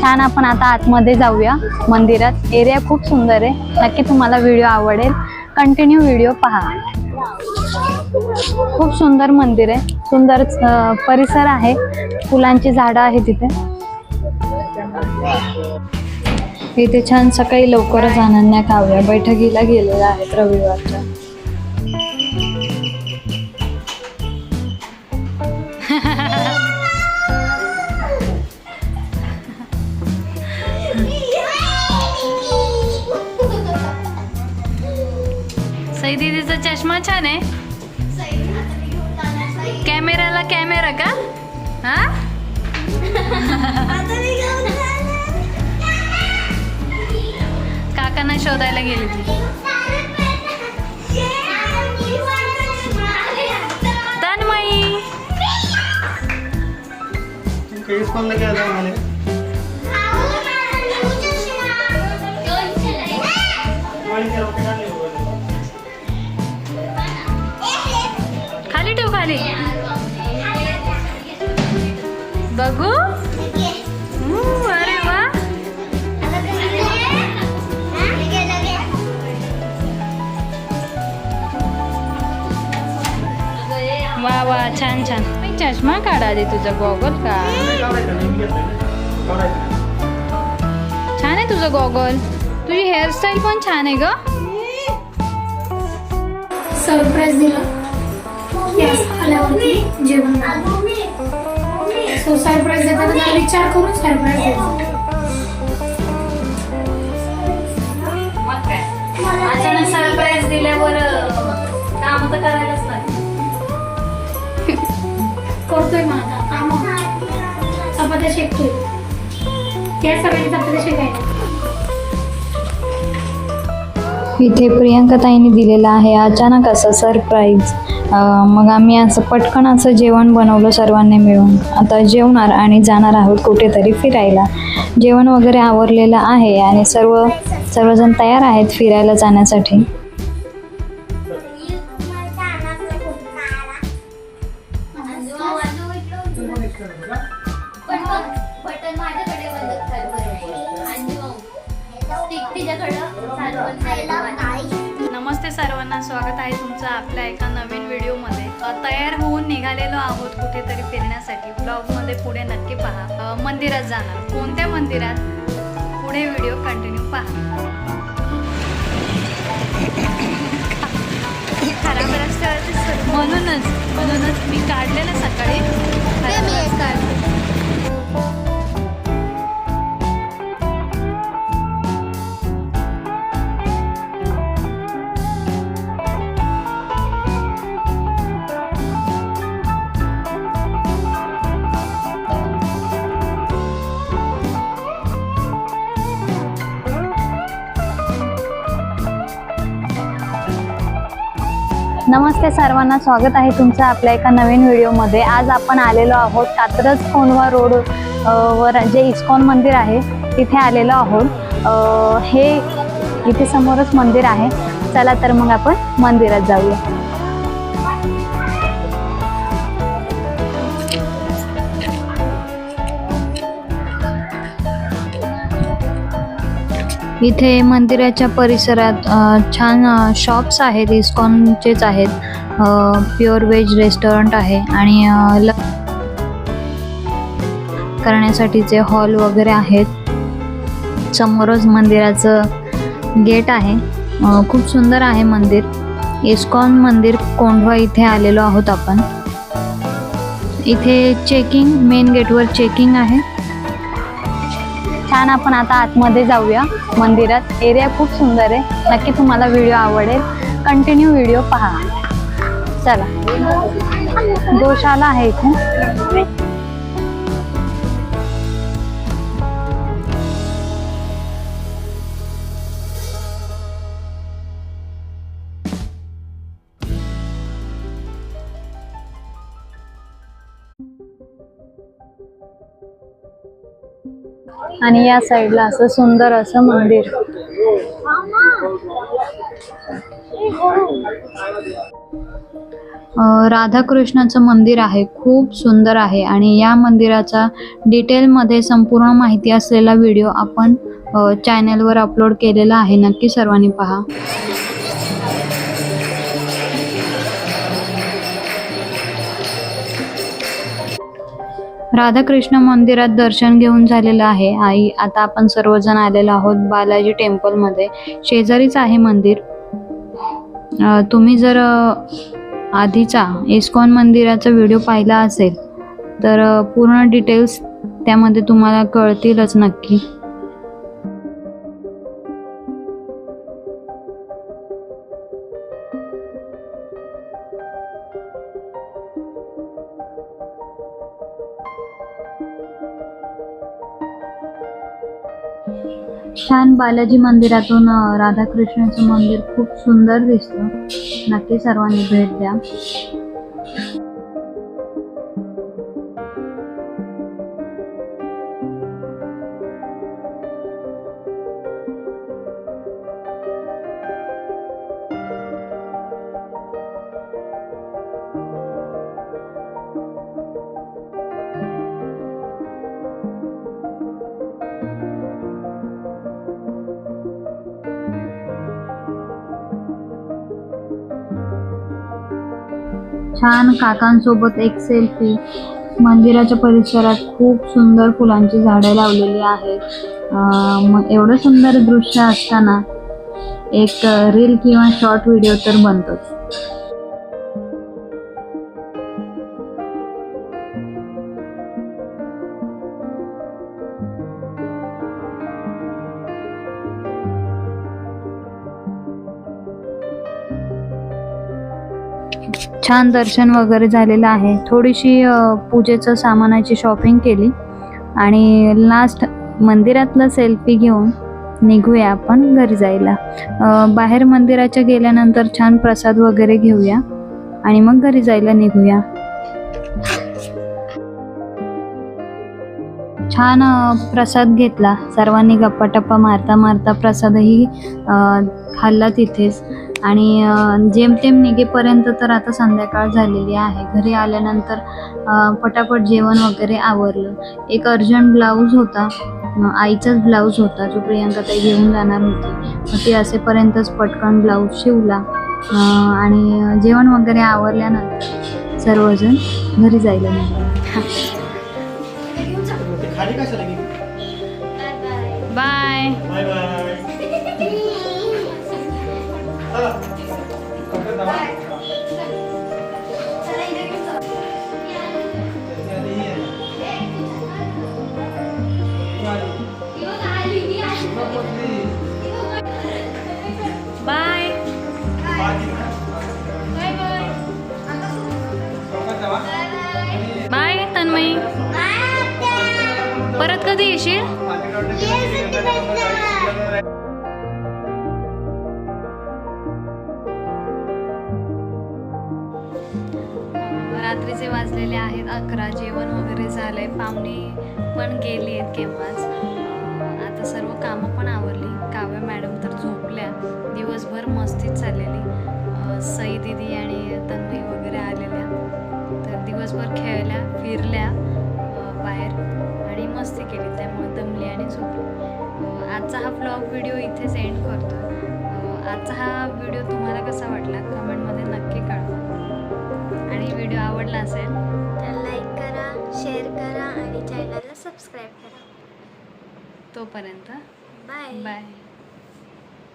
छान आपण आता आतमध्ये जाऊया. मंदिरात. एरिया खूप सुंदर आहे. नक्की तुम्हाला व्हिडिओ आवडेल. कंटिन्यू व्हिडिओ पहा. खूप सुंदर मंदिर आहे. सुंदर परिसर आहे. फुलांची झाडं आहे तिथे इथे छान सकाळी लवकरच अनन्या काव्या बैठकीला गेलेल्या आहेत रविवारच्या. सई दीदीचा चष्मा छान आहे. कॅमेराला कॅमेरा का? हा? काकांना शोधायला गेली ती. तन्मयी. खाली ठेव खाली. बघू. अरे वा. वा वा छान छान. चष्मा काढा दे तुझा गॉगल का छान आहे तुझं गॉगल. तुझी हेअरस्टाईल पण छान आहे ग. सरप्राईज दिलं. गॅस आल्यावरती जेवण सो सरप्राईज देताना विचार करून सरप्राईज द्यायचं. अचानक सरप्राईज दिल्यावर काम तर करायलाच लागतं करतोय मग आता. काम. चपात्या शेकतोय त्या सगळ्यांनी चपात्या शेकायला इथे प्रियंकाताईंनी दिलेला आहे. अचानक असं सरप्राईज मग आम्ही असं पटकन असं जेवण बनवलं सर्वांनी मिळून. आता जेवणार आणि जाणार आहोत कुठेतरी फिरायला. जेवण वगैरे आवरलेलं आहे आणि सर्व सर्वजण तयार आहेत फिरायला जाण्यासाठी. सर्वांना स्वागत आहे तुमचं आपल्या एका नवीन व्हिडिओमध्ये. तयार होऊन निघालेलो आहोत कुठेतरी फिरण्यासाठी. ब्लॉगमध्ये पुढे नक्की पहा. मंदिरात जाणार. कोणत्या मंदिरात? पुढे व्हिडिओ कंटिन्यू पहा. खराब रस्त्यावरती म्हणूनच म्हणूनच मी काढलेलं सकाळी. नमस्ते सर्वांना स्वागत आहे तुमचं आपल्या एका नवीन व्हिडिओमध्ये. आज आपण आलेलो आहोत कात्रज कोंढवा रोड वर जे इस्कॉन मंदिर आहे तिथे आलेलो आहोत. हे इथे समोरच मंदिर आहे. चला तर मग आपण मंदिरात जाऊया. इथे मंदिराच्या परिसरात अ, छान शॉप्स आहेत इस्कॉनचेच आहेत. प्युअर व्हेज रेस्टॉरंट आहे आणि अ, ल करण्यासाठीचे हॉल वगैरे आहेत. समोरच मंदिराचं गेट आहे. अ, खूप सुंदर आहे मंदिर. इस्कॉन मंदिर कोंढवा इथे आलेलो आहोत आपण. इथे चेकिंग मेन गेटवर चेकिंग आहे. छान आपण आता आतमध्ये जाऊया. मंदिरात. एरिया खूप सुंदर आहे. नक्की तुम्हाला व्हिडिओ आवडेल. कंटिन्यू व्हिडिओ पहा. चला. गोशाला आहे इथे. आणि या साईडला असं सुंदर असं मंदिर. राधाकृष्णाचं मंदिर आहे खूप सुंदर आहे आणि या मंदिराचा डिटेलमध्ये संपूर्ण माहिती असलेला व्हिडिओ आपण अ, चॅनलवर अपलोड केलेला आहे. नक्की सर्वांनी पहा. राधाकृष्ण मंदिरात दर्शन घेऊन झालेलं आहे. आई आता आपण सर्वजण आलेलो आहोत बालाजी टेम्पलमध्ये. शेजारीच आहे मंदिर. तुम्ही जर आधीचा इस्कॉन मंदिराचा व्हिडिओ पाहिला असेल तर पूर्ण डिटेल्स त्यामध्ये तुम्हाला कळतीलच नक्की. छान बालाजी मंदिरातून राधाकृष्णाचं मंदिर खूप सुंदर दिसतं. नक्की सर्वांनी भेट द्या. छान काकांसोबत एक सेल्फी मंदिराच्या परिसरात खूप सुंदर फुलांची झाडं लावलेली आहेत. एवढं सुंदर दृश्य असताना एक रील किंवा शॉर्ट व्हिडिओ तर बनतोच. छान दर्शन वगैरे झालेलं आहे. थोडीशी पूजेचं सामानाची शॉपिंग केली. आणि लास्ट मंदिरातला सेल्फी घेऊन निघूया आपण घरी जायला. बाहेर मंदिराच्या गेल्यानंतर छान प्रसाद वगैरे घेऊया. आणि मग घरी जायला निघूया. छान प्रसाद घेतला. सर्वांनी गप्पा टप्पा मारता मारता प्रसादही खाल्ला तिथेच. आणि जेमतेम निघेपर्यंत तर आता संध्याकाळ झालेली आहे. घरी आल्यानंतर पटापट जेवण वगैरे आवरलं. एक अर्जंट ब्लाऊज होता. आईचाच ब्लाऊज होता जो प्रियांका ताई घेऊन जाणार होती. मग ती असेपर्यंतच पटकन ब्लाऊज शिवला. आणि जेवण वगैरे आवरल्यानंतर सर्वजण घरी जायला निघाले. मग ते खाली कशाला गेली बाय बाय बाय चला परत कधी येशील? रात्रीचे वाजलेले आहेत अकरा जेवण वगैरे झालंय पाहुणे पण गेली आहेत केव्हाच. आता सर्व कामं पण आवरली. काव्या मॅडम तर झोपल्या. दिवसभर मस्तीच चाललेली. सई दिदी आणि तन्मयी वगैरे आलेल्या. तर दिवसभर खेळल्या फिरल्या बाहेर मस्ती केली त्यामुळे दमली आणि झोपली. आजचा हा ब्लॉग व्हिडिओ इथेच एंड करतो. आजचा हा व्हिडिओ तुम्हाला कसा वाटला कमेंटमध्ये नक्की कळवा. आणि व्हिडिओ आवडला असेल तर लाईक करा शेअर करा आणि चॅनलला सबस्क्राईब करा. तोपर्यंत बाय बाय